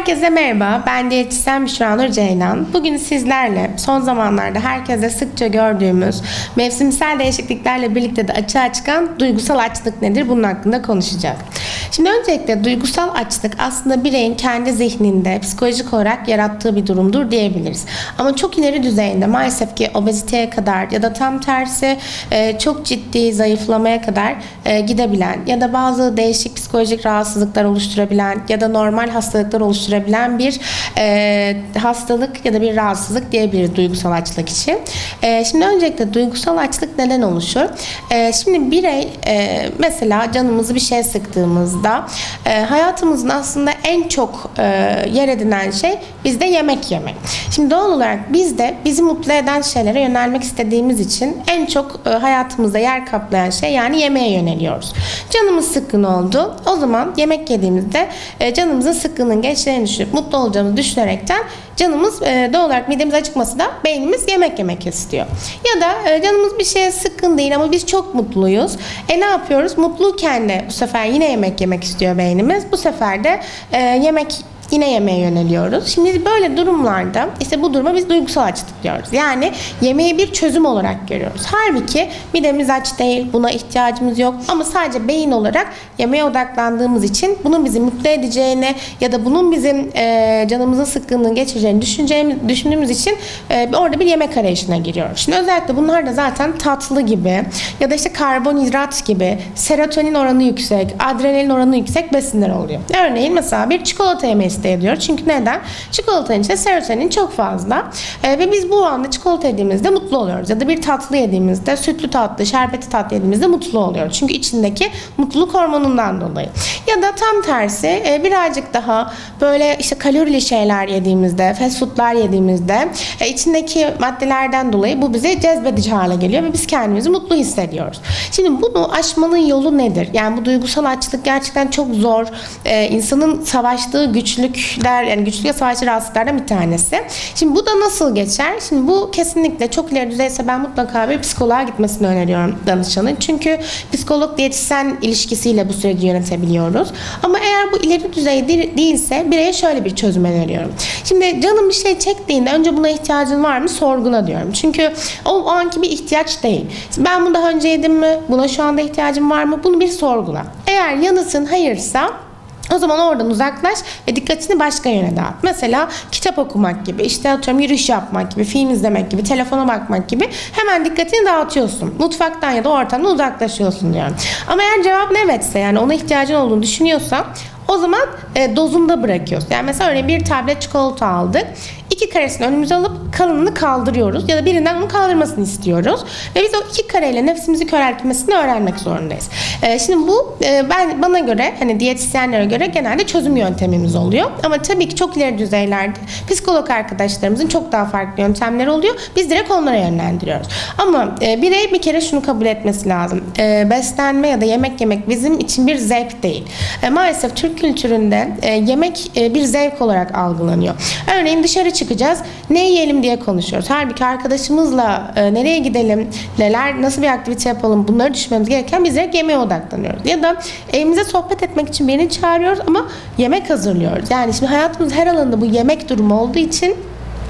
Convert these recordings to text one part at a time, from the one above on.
Herkese merhaba, ben diyetisyen Büşra Nur Ceylan. Bugün sizlerle son zamanlarda herkese sıkça gördüğümüz mevsimsel değişikliklerle birlikte de açığa çıkan duygusal açlık nedir? Bunun hakkında konuşacağız. Şimdi öncelikle duygusal açlık aslında bireyin kendi zihninde psikolojik olarak yarattığı bir durumdur diyebiliriz. Ama çok ileri düzeyinde maalesef ki obeziteye kadar ya da tam tersi e, çok ciddi zayıflamaya kadar e, gidebilen ya da bazı değişik psikolojik rahatsızlıklar oluşturabilen ya da normal hastalıklar oluşturabilen bir e, hastalık ya da bir rahatsızlık diyebiliriz duygusal açlık için. E, şimdi öncelikle duygusal açlık neden oluşur? E, şimdi birey e, mesela canımızı bir şey sıktığımızda e, hayatımızın aslında en çok e, yer edinen şey bizde yemek yemek. Şimdi doğal olarak biz de bizi mutlu eden şeylere yönelmek istediğimiz için en çok e, hayatımızda yer kaplayan şey yani yemeğe yöneliyoruz. Canımız sıkkın oldu. O zaman yemek yediğimizde e, canımızın sıkkınlığın geçeceğini düşünüp mutlu olacağımızı düşünerekten canımız e, doğal olarak midemiz acıkması da beynimiz yemek yemek istiyor. Ya da e, canımız bir şeye sıkkın değil ama biz çok mutluyuz. E ne yapıyoruz? Mutluyken de bu sefer yine yemek yemek istiyor beynimiz. Bu sefer de e, yemek yine yemeğe yöneliyoruz. Şimdi böyle durumlarda işte bu duruma biz duygusal açlık diyoruz. Yani yemeği bir çözüm olarak görüyoruz. Halbuki midemiz aç değil, buna ihtiyacımız yok ama sadece beyin olarak yemeğe odaklandığımız için bunun bizi mutlu edeceğini ya da bunun bizim e, canımızın sıkkınlığını geçireceğini düşüneceğimiz, düşündüğümüz için e, orada bir yemek arayışına giriyoruz. Şimdi özellikle bunlar da zaten tatlı gibi ya da işte karbonhidrat gibi serotonin oranı yüksek, adrenalin oranı yüksek besinler oluyor. Örneğin mesela bir çikolata yemeği isteği ediyor. Çünkü neden? Çikolatanın içinde serotonin çok fazla. E, ve biz bu anda çikolata yediğimizde mutlu oluyoruz. Ya da bir tatlı yediğimizde, sütlü tatlı, şerbetli tatlı yediğimizde mutlu oluyoruz. Çünkü içindeki mutluluk hormonundan dolayı. Ya da tam tersi e, birazcık daha böyle işte kalorili şeyler yediğimizde, fast foodlar yediğimizde e, içindeki maddelerden dolayı bu bize cezbedici hale geliyor ve biz kendimizi mutlu hissediyoruz. Şimdi bunu aşmanın yolu nedir? Yani bu duygusal açlık gerçekten çok zor. E, insanın savaştığı güçlükler yani güçlükle savaşçı rahatsızlıklardan bir tanesi. Şimdi bu da nasıl geçer? Şimdi bu kesinlikle çok ileri düzeyse ben mutlaka bir psikoloğa gitmesini öneriyorum danışanın. Çünkü psikolog diyetisyen ilişkisiyle bu süreci yönetebiliyoruz. Ama eğer bu ileri düzey değil- değilse bireye şöyle bir çözüm öneriyorum. Şimdi canım bir şey çektiğinde önce buna ihtiyacın var mı sorgula diyorum. Çünkü o, o anki bir ihtiyaç değil. Ben bunu daha önce yedim mi? Buna şu anda ihtiyacım var mı? Bunu bir sorgula. Eğer yanıtın hayırsa o zaman oradan uzaklaş ve dikkatini başka yöne dağıt. Mesela kitap okumak gibi, işte atıyorum yürüyüş yapmak gibi, film izlemek gibi, telefona bakmak gibi hemen dikkatini dağıtıyorsun. Mutfaktan ya da ortamdan uzaklaşıyorsun diyorum. Ama eğer cevabın evetse yani ona ihtiyacın olduğunu düşünüyorsan o zaman e, dozunda bırakıyoruz. Yani mesela örneğin bir tablet çikolata aldık. İki karesini önümüze alıp kalınını kaldırıyoruz. Ya da birinden onu kaldırmasını istiyoruz. Ve biz o iki kareyle nefsimizi köreltmesini öğrenmek zorundayız. E, şimdi bu e, ben bana göre hani diyetisyenlere göre genelde çözüm yöntemimiz oluyor. Ama tabii ki çok ileri düzeylerde psikolog arkadaşlarımızın çok daha farklı yöntemleri oluyor. Biz direkt onlara yönlendiriyoruz. Ama e, birey bir kere şunu kabul etmesi lazım. E, beslenme ya da yemek yemek bizim için bir zevk değil. E, maalesef Türk kültüründe e, yemek e, bir zevk olarak algılanıyor. Örneğin dışarı çıkacağız. Ne yiyelim diye konuşuyoruz. Halbuki arkadaşımızla e, nereye gidelim, neler, nasıl bir aktivite yapalım bunları düşünmemiz gereken biz direkt yemeğe odaklanıyoruz. Ya da evimize sohbet etmek için birini çağırıyoruz ama yemek hazırlıyoruz. Yani şimdi hayatımız her alanında bu yemek durumu olduğu için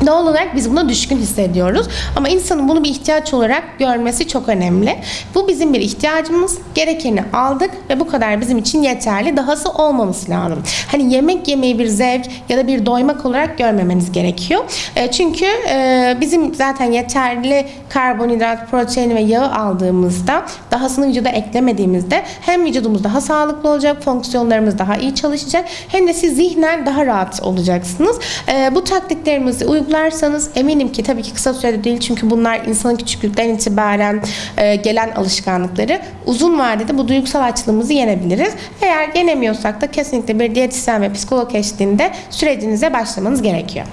Doğal olarak biz buna düşkün hissediyoruz. Ama insanın bunu bir ihtiyaç olarak görmesi çok önemli. Bu bizim bir ihtiyacımız. Gerekeni aldık ve bu kadar bizim için yeterli. Dahası olmaması lazım. Hani yemek yemeyi bir zevk ya da bir doymak olarak görmemeniz gerekiyor. E, çünkü e, bizim zaten yeterli karbonhidrat, protein ve yağı aldığımızda dahasını vücuda eklemediğimizde hem vücudumuz daha sağlıklı olacak, fonksiyonlarımız daha iyi çalışacak hem de siz zihnen daha rahat olacaksınız. E, bu taktiklerimizi uygularsanız eminim ki tabii ki kısa sürede değil çünkü bunlar insanın küçüklükten itibaren e, gelen alışkanlıkları uzun vadede bu duygusal açlığımızı yenebiliriz. Eğer yenemiyorsak da kesinlikle bir diyetisyen ve psikolog eşliğinde sürecinize başlamanız gerekiyor.